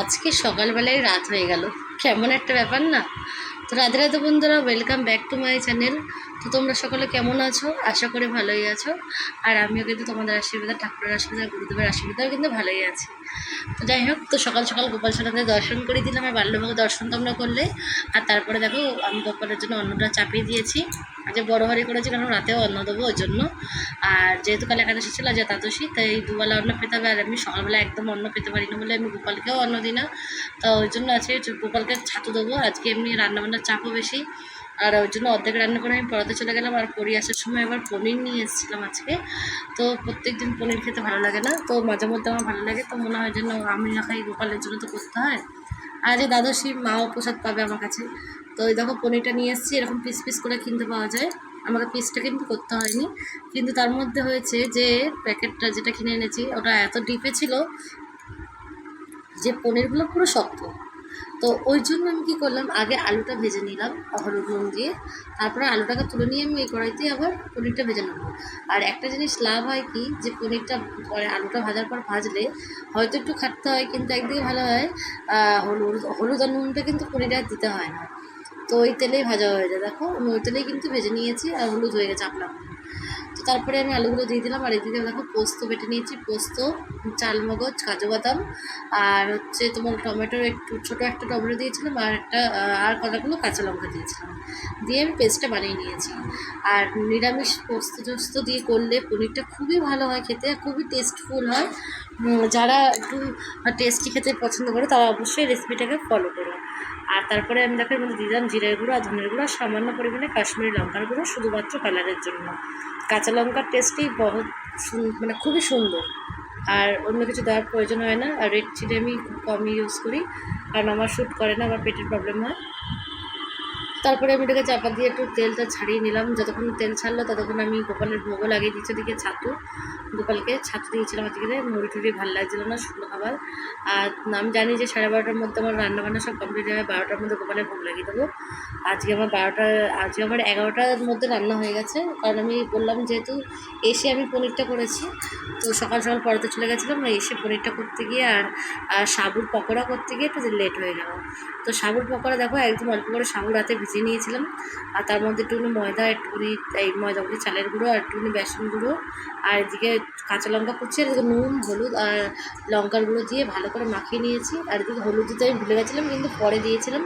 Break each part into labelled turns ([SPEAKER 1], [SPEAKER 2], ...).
[SPEAKER 1] আজকে সকালবেলায় রাত হয়ে গেল। কেমন একটা ব্যাপার না? তো রাধে রাধে বন্ধুরা welcome back to my channel তো তোমরা সকলে কেমন আছো? আশা করি ভালোই আছো। আর আমিও কিন্তু তোমাদের আশীর্বাদ, ঠাকুরের আশীর্বাদ, গুরুদেবের আশীর্বাদেও কিন্তু ভালোই আছি। তো যাই হোক, তো সকাল সকাল গোপাল সোনাদের দর্শন করে দিলাম, আর বাল্যভোগ দর্শন তোমরা করলে। আর তারপরে দেখো, আমি গোপালের জন্য অন্নটা চাপিয়ে দিয়েছি। আজ বড় হাড়ি করেছি কারণ রাতেও অন্ন দেবো ওই জন্য। আর যেহেতু কাল একাদশী ছিল যে তাতসী তাই দুবেলা অন্ন পেতে হবে। আর আমি সকালবেলা একদম অন্ন পেতে পারি না বলে আমি গোপালকেও অন্ন দিই না। তো ওই জন্য আজকে গোপালকে ছাতু দেবো। আজকে এমনি রান্নাবান্নার চাপও বেশি। আর ওই জন্য অর্ধেক রান্না করে আমি পড়াতে চলে গেলাম। আর পড়ি আসার সময় আবার পনির নিয়ে এসেছিলাম আজকে। তো প্রত্যেক দিন পনির খেতে ভালো লাগে না। তো মাঝে মধ্যে আমার ভালো লাগে। তো মনে হয় যেন আমি না খাই, গোপালের জন্য তো করতে হয়। আর যে দ্বাদশী মাও প্রসাদ পাবে আমার কাছে। তো এই দেখো পনিরটা নিয়ে এসেছি, এরকম পিস পিস করে কিনতে পাওয়া যায়। আমাকে পিসটা কিন্তু করতে হয়নি। কিন্তু তার মধ্যে হয়েছে যে প্যাকেটটা যেটা কিনে এনেছি, ওটা এত ডিপে ছিল যে পনিরগুলো পুরো শক্ত। তো ওই জন্য আমি কী করলাম, আগে আলুটা ভেজে নিলাম হলুদ নুন দিয়ে। তারপরে আলুটাকে তুলে নিয়ে আমি এই কড়াইতে আবার পনিরটা ভেজে নেব। আর একটা জিনিস লাভ হয় কি, যে পনিরটা পরে আলুটা ভাজার পর ভাজলে হয়তো একটু খাটতে হয়, কিন্তু একদিকে ভালো হয় হলুদ হলুদ আর নুনটা কিন্তু পনিরে আর দিতে হয় না। তো ওই তেলেই ভাজা হয়ে যায়। দেখো, আমি ওই তেলেই কিন্তু ভেজে নিয়েছি আর হলুদ হয়ে গেছে আপনার। তো তারপরে আমি আলুগুলো দিয়ে দিলাম, আর এদিকে দেখো পোস্ত বেটে নিয়েছি, পোস্ত, চালমগজ, কাজু বাদাম, আর হচ্ছে তোমার টমেটোর একটু, ছোটো একটা টমেটো দিয়েছিলাম, আর একটা আর কতগুলো কাঁচা লঙ্কা দিয়েছিলাম। দিয়ে আমি পেস্টটা বানিয়ে নিয়েছি। আর নিরামিষ পোস্ত টোস্ত দিয়ে করলে পনিরটা খুবই ভালো হয় খেতে, খুবই টেস্টফুল হয়। যারা একটু টেস্টি খেতে পছন্দ করে তারা অবশ্যই রেসিপিটাকে ফলো করো আর তারপরে আমি দেখো মধ্যে দিলাম জিরের গুঁড়ো আর ধনের গুঁড়ো, সামান্য পরিমাণে কাশ্মীরি লঙ্কার গুঁড়ো, শুধুমাত্র কালারের জন্য। কাঁচা লঙ্কার টেস্টই বহুত মানে খুবই সুন্দর। আর অন্য কিছু দেওয়ার প্রয়োজন হয় না। আর রেড চিলি আমি খুব কমই ইউজ করি। কারণ আমার শ্যুট করে না আমার পেটের প্রবলেম হয়। তারপরে আমি এটাকে চাপা দিয়ে একটু তেলটা ছাড়িয়ে নিলাম। যতক্ষণ তেল ছাড়লো ততক্ষণ আমি গোপালের ভোগও লাগিয়ে দিচ্ছি ওদিকে ছাতু। গোপালকে ছাতু দিয়েছিলাম আজকে মুড়ি টুড়ি ভালো লাগছিল না, শুকনো খাবার। আর আমি জানি যে সাড়ে বারোটার মধ্যে আমার রান্নাবান্না সব কমপ্লিট হবে বারোটার মধ্যে গোপালের ভোগ লাগিয়ে দেবো। আজকে আমার বারোটা, আজকে আমার এগারোটার মধ্যে রান্না হয়ে গেছে। কারণ আমি বললাম যেহেতু এসে আমি পনিরটা করেছি, তো সকাল সকাল পড়াতে চলে গেছিলাম এসে পনিরটা করতে গিয়ে আর আর সাবুর পকোড়া করতে গিয়ে একটু লেট হয়ে গেল। তো সাবুর পকোড়া দেখো একদম অল্প করে সাবু রাতে ভিজিয়ে নিয়েছিলাম। আর তার মধ্যে একটুখানি ময়দা, একটুখানি এই ময়দা বলি চালের গুঁড়ো আর একটুখানি বেসন গুঁড়ো। আর এদিকে কাঁচা লঙ্কা কুচি আর এদিকে নুন, হলুদ আর লঙ্কার গুঁড়ো দিয়ে ভালো করে মাখিয়ে নিয়েছি। আর এদিকে হলুদ দিতে আমি ভুলে গেছিলাম, কিন্তু পরে দিয়েছিলাম।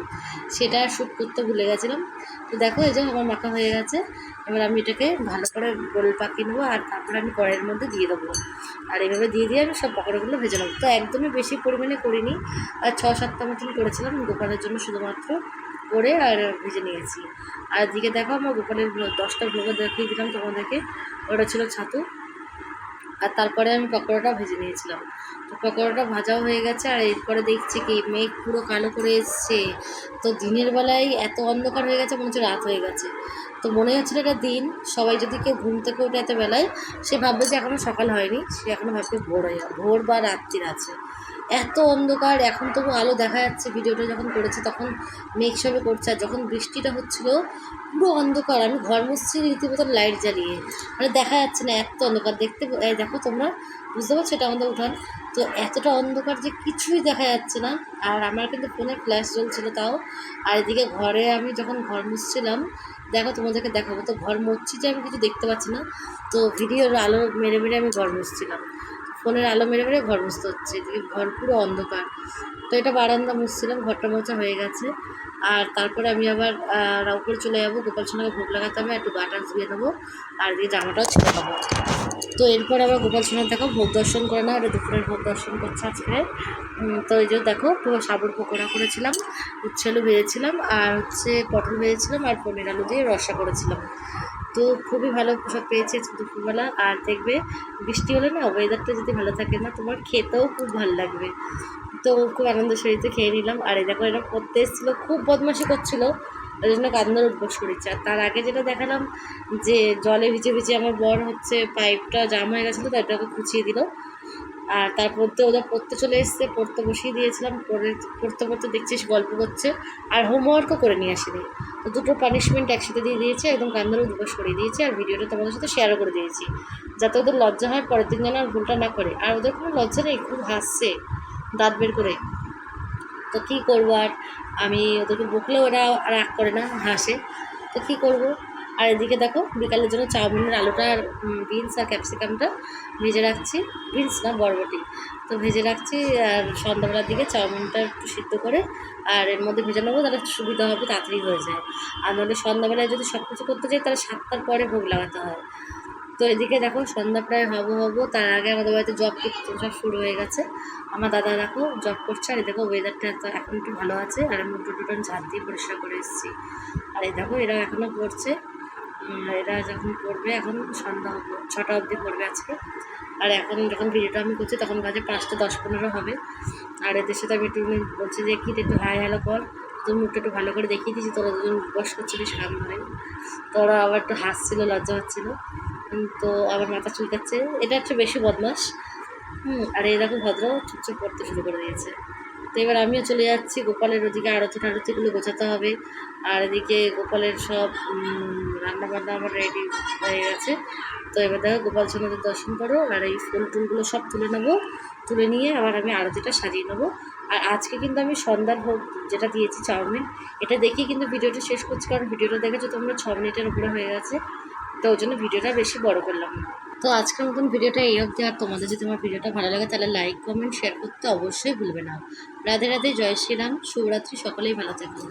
[SPEAKER 1] সেটা শ্যুট করতে ভুলে গেছিলাম। তো দেখো, এই যে আমার মাখা হয়ে গেছে। এবার আমি এটাকে ভালো করে গোল পাকিয়ে নেব আর তারপরে আমি কড়াইয়ের মধ্যে দিয়ে দেবো। আর এইভাবে দিয়ে দিয়ে আমি সব পকোড়াগুলো ভেজে নেব। তো একদমই বেশি পরিমাণে করিনি। আর ছ সাতটা মতন করেছিলাম দোকানের জন্য শুধুমাত্র। করে আর ভেজে নিয়েছি। আর দিকে দেখো আমার গোপালের দশটা ভোগও দেখিয়ে দিলাম তোমাদেরকে। ওটা ছিল ছাতু। আর তারপরে আমি পকোড়াটা ভেজে নিয়েছিলাম। তো পকোড়াটা ভাজাও হয়ে গেছে আর এরপরে দেখছি কি, মেঘ পুরো কালো করে এসছে। তো দিনের বেলায় এত অন্ধকার হয়ে গেছে, মনে হচ্ছে রাত হয়ে গেছে। তো মনে হচ্ছিল এটা দিন, সবাই যদি কেউ ঘুম থেকে ওঠে এত বেলায়, সে ভাববে যে এখনও সকাল হয়নি, সে এখনও ভাববে ভোর হয়ে ভোর বা রাত্রির আছে। এত অন্ধকার, এখন তবু আলো দেখা যাচ্ছে। ভিডিওটা যখন করেছি তখন মেঘ সবে করছে। আর যখন বৃষ্টিটা হচ্ছিল, পুরো অন্ধকার। আমি ঘর মুছছি রীতিমতো লাইট জ্বালিয়ে। মানে দেখা যাচ্ছে না, এত অন্ধকার। দেখতে দেখো তোমরা, বুঝতে পারছ? এটা আমাদের উঠান। তো এতটা অন্ধকার যে কিছুই দেখা যাচ্ছে না। আর আমার কিন্তু ফোনে ফ্ল্যাশ জ্বলছিল তাও। আর এদিকে ঘরে আমি যখন ঘর মুছছিলাম, দেখো তোমাদেরকে দেখাবো। তো ঘর মুছছি যে আমি কিছু দেখতে পাচ্ছি না। তো ভিডিওর আলো মেরে মেরে আমি ঘর মুছছিলাম। ফোনের আলো মেরে মেরে ঘর মুছতে হচ্ছে ঘর পুরো অন্ধকার। তো এটা বারান্দা মুছছিলাম ঘরটা মোছা হয়ে গেছে। আর তারপরে আমি আবার আহ, উপরে চলে যাব গোপাল সোনাকে ভোগ লাগাতে হবে একটু গাটা ধুয়ে নেব আর দিয়ে জামাটাও ছেড়ে দেবো তো এরপর আবার গোপাল সোনার দেখো ভোগ দর্শন করে না ওটা দুপুরের ভোগ দর্শন করছে আজকে। তো এই যে দেখো পুরো সাবুর পকোড়া করেছিলাম উচ্ছে আলু ভেজেছিলাম আর হচ্ছে পটল ভেজেছিলাম আর পনির আলু দিয়ে রসা করেছিলাম। তো খুবই ভালো পোশাক পেয়েছে দুপুরবেলা আর দেখবে, বৃষ্টি হলে না ওয়েদারটা যদি ভালো থাকে না, তোমার খেতেও খুব ভালো লাগবে। তো খুব আনন্দ শরীরে খেয়ে নিলাম। আর দেখো, এরকম করতে এসেছিল, খুব বদমাশি করছিল। ওই জন্য কান্দার অভ্যাস করেছে। আর তার আগে যেটা দেখালাম, যে জলে ভিজে ভিজে আমার বর হচ্ছে পাইপটা জাম হয়ে গেছিল তো এটাকে খুঁচিয়ে দিল। আর তারপর তো ওদের পড়তে চলে এসছে, পড়তে বসিয়ে দিয়েছিলাম, পড়ে, পড়তে পড়তে দেখছিস গল্প করছে আর হোমওয়ার্কও করে নিয়ে আসেনি। তো দুটো পানিশমেন্ট একসাথে দিয়ে দিয়েছে, একদম কান্দারও দিবস করিয়ে দিয়েছে, আর ভিডিওটা তোমাদের সাথে শেয়ারও করে দিয়েছি। যাতে ওদের লজ্জা হয়, পরের দিন যেন আর ভুলটা না করে। আর ওদের কোনো লজ্জা নেই, খুব হাসছে, দাঁত বের করে। তো কী করব আর? আমি ওদেরকে বকলেও ওরা রাগ করে না, হাসে। তো কী করব? আর এদিকে দেখো, বিকালের জন্য চাউমিনের আলুটা আর বিনস আর ক্যাপসিকামটা ভেজে রাখছি। বিনস না, বরবটি। তো ভেজে রাখছি, আর সন্ধ্যাবেলার দিকে চাউমিনটা একটু সিদ্ধ করে, আর এর মধ্যে ভেজে নেব, তাহলে সুবিধা হবে, তাড়াতাড়ি হয়ে যায়। আর নাহলে সন্ধ্যাবেলায় যদি সব কিছু করতে যাই, তাহলে সাতটার পরে ভোগ লাগাতে হয়। তো এদিকে দেখো, সন্ধ্যা প্রায় হব হব, তার আগে আমাদের বাড়িতে জব করতে সব শুরু হয়ে গেছে। আমার দাদা দেখো, জব করছে, আর এই দেখো ওয়েদারটা তো এখন একটু ভালো আছে, আর আমি উঠো টুটন ঝাঁট দিয়ে পরিষ্কার করে এসেছি। আর এই দেখো এরা এখনও পড়ছে। এরা যখন পড়বে, এখন সন্ধ্যা ছটা অবধি পড়বে আজকে। আর এখন যখন ভিডিওটা আমি করছি, তখন বাজে পাঁচটা দশ পনেরো হবে। আর এদের সাথে আমি একটু বলছি যে, কি একটু হাই হ্যালো কর তুমি মুখটা একটু ভালো করে দেখিয়ে দিয়েছি, তোরা দুজন বস করছিলিস কাম ধরে। তো ওরা আবার একটু হাসছিল, লজ্জা হচ্ছিল তো আবার মাথা চুলকাচ্ছে। এটা হচ্ছে বেশি বদমাস। হুম, আর এরকম ভদ্র, চুপচুপ পড়তে শুরু করে দিয়েছে। তো এবার আমিও চলে যাচ্ছি, গোপালের ওদিকে আরতি টারতিগুলো গোছাতে হবে। আর এদিকে গোপালের সব রান্না বান্না আমার রেডি হয়ে গেছে। তো এবার দেখো গোপাল সোনাদের দর্শন করো, আর এই ফুল টুলগুলো সব তুলে নেব। তুলে নিয়ে আবার আমি আরতিটা সাজিয়ে নেব। আর আজকে কিন্তু আমি সন্ধ্যার ভোগ যেটা দিয়েছি, চাউমিন, এটা দেখেই কিন্তু ভিডিওটা শেষ করছি, কারণ ভিডিওটা দেখেছ তোমরা ছ মিনিটের উপরে হয়ে গেছে। তো ওই জন্য ভিডিওটা বেশি বড় করলাম না। তো আজকের মতন ভিডিওটা এই অবধি। আর তোমাদের যদি আমার ভিডিওটা ভালো লাগে, তাহলে লাইক কমেন্ট শেয়ার করতে অবশ্যই ভুলবে না। রাধে রাধে, জয় শ্রীরাম। শুভরাত্রি, সকলেই ভালো থাকবে